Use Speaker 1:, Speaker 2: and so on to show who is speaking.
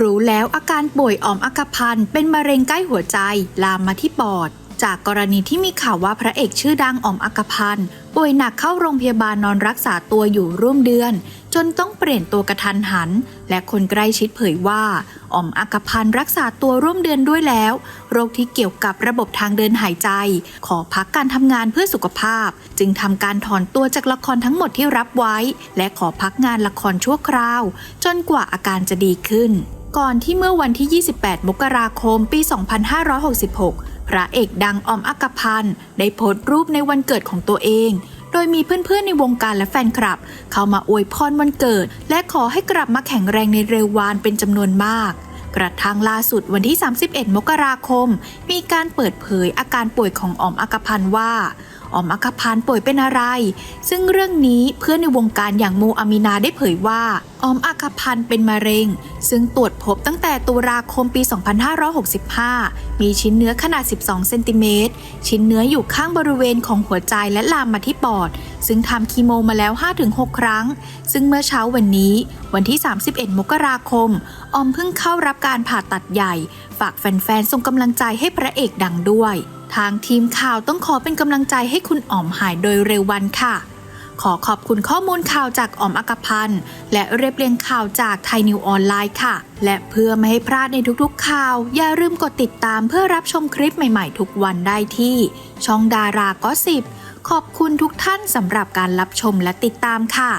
Speaker 1: รู้แล้วอาการป่วยออมอักพันเป็นมะเร็งใกล้หัวใจ ลามมาที่ปอด จากกรณีที่มีข่าวว่าพระเอกชื่อดังออมอักพันป่วยหนักเข้าโรงพยาบาลนอนรักษาตัวอยู่ร่วมเดือน จนต้องเปลี่ยนตัวกระทันหัน และคนใกล้ชิดเผยว่าออมอักพันรักษาตัวร่วมเดือนด้วยแล้ว โรคที่เกี่ยวกับระบบทางเดินหายใจ ขอพักการทำงานเพื่อสุขภาพ จึงทำการถอนตัวจากละครทั้งหมดที่รับไว้ และขอพักงานละครชั่วคราว จนกว่าอาการจะดีขึ้น ก่อนที่เมื่อวันที่ 28 มกราคม ปี 2566 พระเอกดังออมอักพันธ์ได้โพสต์รูปในวันเกิดของตัวเอง โดยมีเพื่อนๆในวงการและแฟนคลับ เข้ามาอวยพรวันเกิด และขอให้กลับมาแข็งแรงในเร็ววันเป็นจำนวนมาก กระทั่งล่าสุดวันที่ 31 มกราคม มีการเปิดเผยอาการป่วยของออมอักพันธ์ว่าออมอักพันธ์ป่วยเป็นอะไร ซึ่งเรื่องนี้เพื่อนในวงการอย่างโมอามินาได้เผยว่า ออมอักพันธ์เป็นมะเร็ง ซึ่งตรวจพบตั้งแต่ตุลาคมปี 2565 มีชิ้นเนื้อขนาด 12 เซนติเมตร ชิ้นเนื้ออยู่ข้างบริเวณของหัวใจและลามมาที่ปอด ซึ่งทำคีโมมาแล้ว 5-6 ครั้ง ซึ่งเมื่อเช้าวันนี้ วันที่ 31 มกราคม ออมเพิ่งเข้ารับการผ่าตัดใหญ่ ฝากแฟนๆ ส่งกำลังใจให้พระเอกดังด้วย ทางทีมข่าวต้องขอเป็นกำลังใจให้คุณอ๋อมหายโดยเร็ววันค่ะ ขอขอบคุณข้อมูลข่าวจากออมอักพันธ์และเรียบเรียงข่าวจากไทยนิวออนไลน์ค่ะ และเพื่อไม่ให้พลาดในทุกๆข่าว อย่าลืมกดติดตามเพื่อรับชมคลิปใหม่ๆ ทุกวันได้ที่ ช่องดาราก็สิบขอบคุณทุกท่านสำหรับการรับชมและติดตามค่ะ